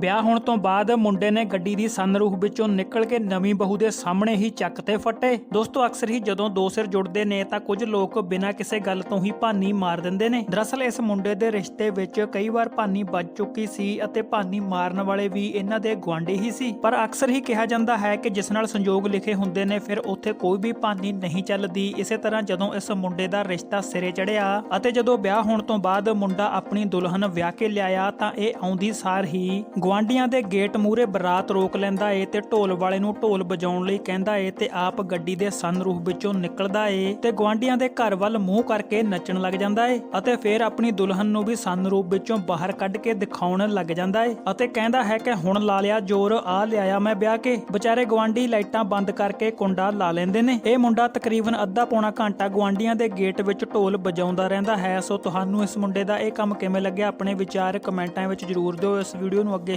ਵਿਆਹ ਹੋਣ ਤੋਂ ਬਾਅਦ ਮੁੰਡੇ ਨੇ ਗੱਡੀ ਦੀ ਸਨਰੂਫ ਵਿੱਚੋਂ ਨਿਕਲ ਕੇ ਨਵੀਂ ਬਹੂ ਦੇ ਸਾਹਮਣੇ ਹੀ ਚੱਕ ਤੇ ਫੱਟੇ। ਦੋਸਤੋ, ਅਕਸਰ ਹੀ ਜਦੋਂ ਦੋ ਸਿਰ ਜੁੜਦੇ ਨੇ ਤਾਂ ਕੁਝ ਲੋਕ ਬਿਨਾਂ ਕਿਸੇ ਗੱਲ ਤੋਂ ਹੀ ਭਾਨੀ ਮਾਰ ਦਿੰਦੇ ਨੇ। ਦਰਅਸਲ, ਇਸ ਮੁੰਡੇ ਦੇ ਰਿਸ਼ਤੇ ਵਿੱਚ ਕਈ ਵਾਰ ਭਾਨੀ ਵੱਜ ਚੁੱਕੀ ਸੀ ਅਤੇ ਭਾਨੀ ਮਾਰਨ ਵਾਲੇ ਵੀ ਇਹਨਾਂ ਦੇ ਗੁਆਂਢੀ ਹੀ ਸੀ। ਪਰ ਅਕਸਰ ਹੀ ਕਿਹਾ ਜਾਂਦਾ ਹੈ ਕਿ ਜਿਸ ਨਾਲ ਸੰਯੋਗ ਲਿਖੇ ਹੁੰਦੇ ਨੇ, ਫਿਰ ਉੱਥੇ ਕੋਈ ਵੀ ਭਾਨੀ ਨਹੀਂ ਚੱਲਦੀ। ਇਸੇ ਤਰ੍ਹਾਂ ਜਦੋਂ ਇਸ ਮੁੰਡੇ ਦਾ ਰਿਸ਼ਤਾ ਸਿਰੇ ਚੜਿਆ ਅਤੇ ਜਦੋਂ ਵਿਆਹ ਹੋਣ ਤੋਂ ਬਾਅਦ ਮੁੰਡਾ ਆਪਣੀ ਦੁਲਹਨ ਵਿਆਹ ਕੇ ਲਿਆਇਆ ਤਾਂ ਇਹ ਆਉਂਦੀ ਸਾਰ ਹੀ ਗੁਆਂਢੀਆਂ ਦੇ ਗੇਟ ਮੂਹਰੇ ਬਰਾਤ ਰੋਕ ਲੈਂਦਾ ਏ ਤੇ ਢੋਲ ਵਾਲੇ ਨੂੰ ਢੋਲ ਵਜਾਉਣ ਲਈ ਕਹਿੰਦਾ ਏ ਤੇ ਆਪ ਗੱਡੀ ਦੇ ਸਨਰੂਫ ਵਿੱਚੋਂ ਨਿਕਲਦਾ ਏ ਤੇ ਗੁਆਂਢੀਆਂ ਦੇ ਘਰ ਵੱਲ ਮੂੰਹ ਕਰਕੇ ਨੱਚਣ ਲੱਗ ਜਾਂਦਾ ਏ ਅਤੇ ਫਿਰ ਆਪਣੀ ਦੁਲਹਨ ਨੂੰ ਵੀ ਸਨਰੂਫ ਵਿੱਚੋਂ ਬਾਹਰ ਕੱਢ ਕੇ ਦਿਖਾਉਣ ਲੱਗ ਜਾਂਦਾ ਏ ਅਤੇ ਕਹਿੰਦਾ ਹੈ ਕਿ ਹੁਣ ਲਾ ਲਿਆ ਜ਼ੋਰ, ਆ ਲਿਆਇਆ ਮੈਂ ਵਿਆਹ ਕੇ। ਵਿਚਾਰੇ ਗੁਆਂਢੀ ਲਾਈਟਾਂ ਬੰਦ ਕਰਕੇ ਕੁੰਡਾ ਲਾ ਲੈਂਦੇ ਨੇ। ਇਹ ਮੁੰਡਾ ਤਕਰੀਬਨ ਅੱਧਾ ਪੌਣਾ ਘੰਟਾ ਗੁਆਂਢੀਆਂ ਦੇ ਗੇਟ ਵਿੱਚ ਢੋਲ ਵਜਾਉਂਦਾ ਰਹਿੰਦਾ ਹੈ। ਸੋ ਤੁਹਾਨੂੰ ਇਸ ਮੁੰਡੇ ਦਾ ਇਹ ਕੰਮ ਕਿਵੇਂ ਲੱਗਿਆ? ਆਪਣੇ ਵਿਚਾਰ ਕਮੈਂਟਾਂ ਵਿੱਚ ਜਰੂਰ ਦਿਓ। ਇਸ ਵੀਡੀਓ ਨੂੰ ਅੱਗੇ